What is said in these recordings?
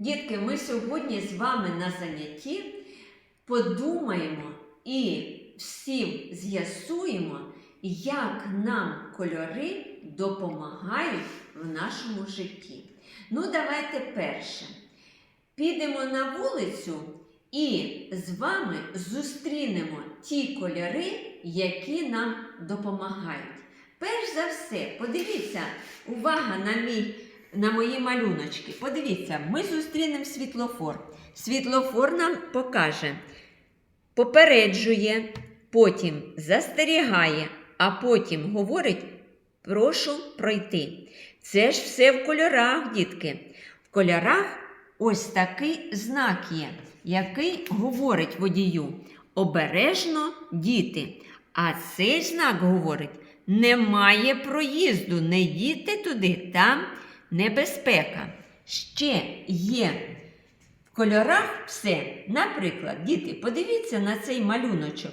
Дітки, ми сьогодні з вами на занятті подумаємо і всім з'ясуємо, як нам кольори допомагають в нашому житті. Ну, давайте перше. Підемо на вулицю і з вами зустрінемо ті кольори, які нам допомагають. Перш за все, подивіться, увага на мій на мої малюночки. Подивіться, ми зустрінемо світлофор. Світлофор нам покаже, попереджує, потім застерігає, а потім говорить: прошу пройти. Це ж все в кольорах, дітки. В кольорах ось такий знак є, який говорить водію. Обережно діти. А цей знак говорить: немає проїзду, не їдьте туди, там небезпека. Ще є в кольорах все. Наприклад, діти, подивіться на цей малюночок.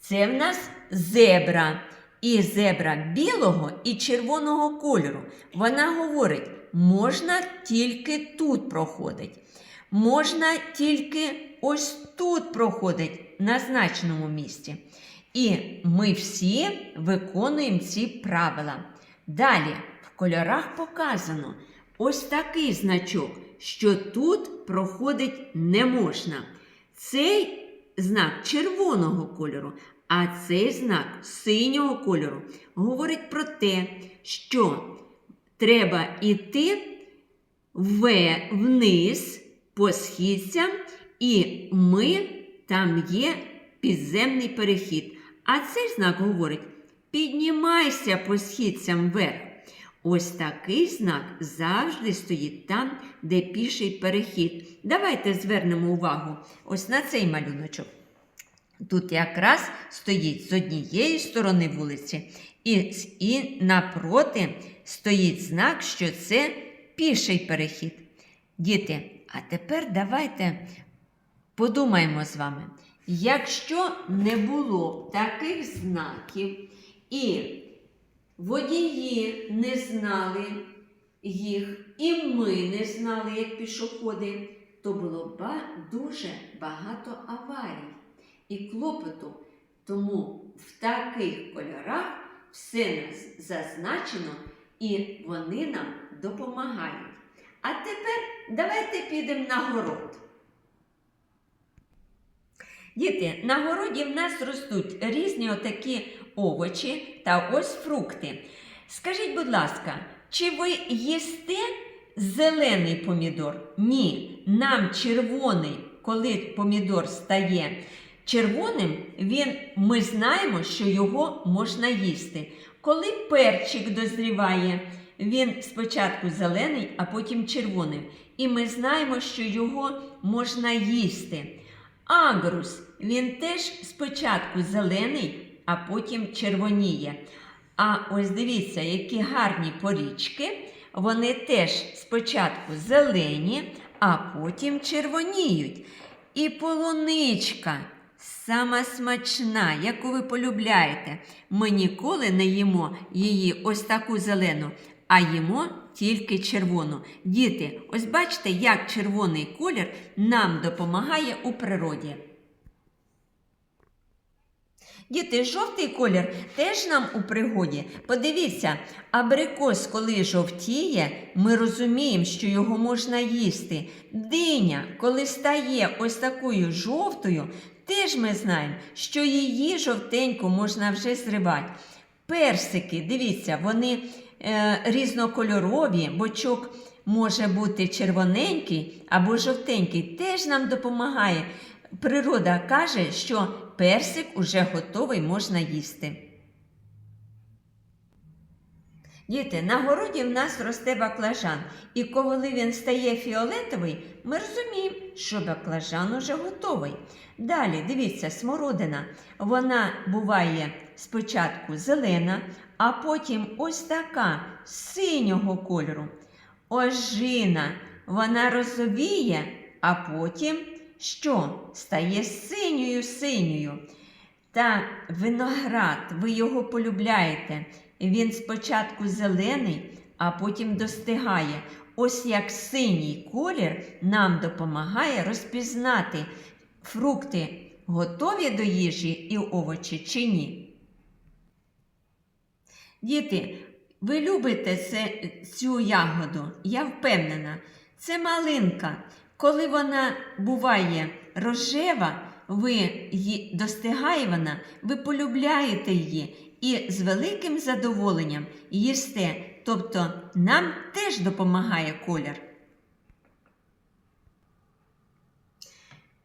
Це в нас зебра. І зебра білого і червоного кольору. Вона говорить, можна тільки тут проходить. Можна тільки ось тут проходить на значному місці. І ми всі виконуємо ці правила. Далі кольорах показано ось такий значок, що тут проходить не можна. Цей знак червоного кольору, а цей знак синього кольору говорить про те, що треба йти вниз по східцям, і ми там є підземний перехід. А цей знак говорить: піднімайся по східцям вверх. Ось такий знак завжди стоїть там, де піший перехід. Давайте звернемо увагу ось на цей малюночок. Тут якраз стоїть з однієї сторони вулиці, і, і напроти стоїть знак, що це піший перехід. Діти, а тепер давайте подумаємо з вами. Якщо не було б таких знаків і водії не знали їх, і ми не знали, як пішоходи, то було дуже багато аварій і клопоту. Тому в таких кольорах все нас зазначено і вони нам допомагають. А тепер давайте підемо на город. Діти, на городі в нас ростуть різні отакі овочі та ось фрукти. Скажіть, будь ласка, чи ви їсте зелений помідор? Ні, нам червоний, коли помідор стає червоним, він, ми знаємо, що його можна їсти. Коли перчик дозріває, він спочатку зелений, а потім червоний. І ми знаємо, що його можна їсти. Агрус, він теж спочатку зелений, а потім червоніє. А ось дивіться, які гарні порічки. Вони теж спочатку зелені, а потім червоніють. І полуничка сама смачна, яку ви полюбляєте. Ми ніколи не їмо її ось таку зелену, а їмо тільки червону. Діти, ось бачите, як червоний колір нам допомагає у природі. Діти, жовтий колір теж нам у пригоді. Подивіться, абрикос, коли жовтіє, ми розуміємо, що його можна їсти. Диня, коли стає ось такою жовтою, теж ми знаємо, що її жовтеньку можна вже зривати. Персики, дивіться, вони різнокольорові, бочок може бути червоненький або жовтенький, теж нам допомагає. Природа каже, що персик уже готовий можна їсти. Діти, на городі в нас росте баклажан, і коли він стає фіолетовий, ми розуміємо, що баклажан уже готовий. Далі, дивіться, смородина. Вона буває спочатку зелена, а потім ось така синього кольору. Ожина, вона розовіє, а потім що? Стає синьою синьою. Та виноград, ви його полюбляєте. Він спочатку зелений, а потім достигає. ось як синій колір нам допомагає розпізнати фрукти готові до їжі і овочі чи ні. Діти, ви любите це, цю ягоду? Я впевнена. Це малинка. Коли вона буває рожева, ви достигає вона, ви полюбляєте її і з великим задоволенням їсте. Тобто нам теж допомагає колір.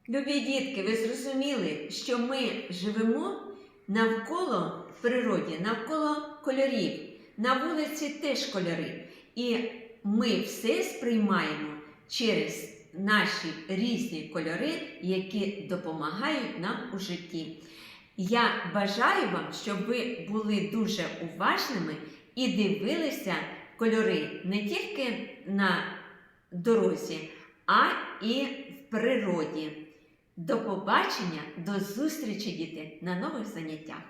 Любі дітки, ви зрозуміли, що ми живемо навколо природі, навколо кольорів. На вулиці теж кольори. І ми все сприймаємо через наші різні кольори, які допомагають нам у житті. Я бажаю вам, щоб ви були дуже уважними і дивилися кольори не тільки на дорозі, а і в природі. До побачення, до зустрічі, діти, на нових заняттях.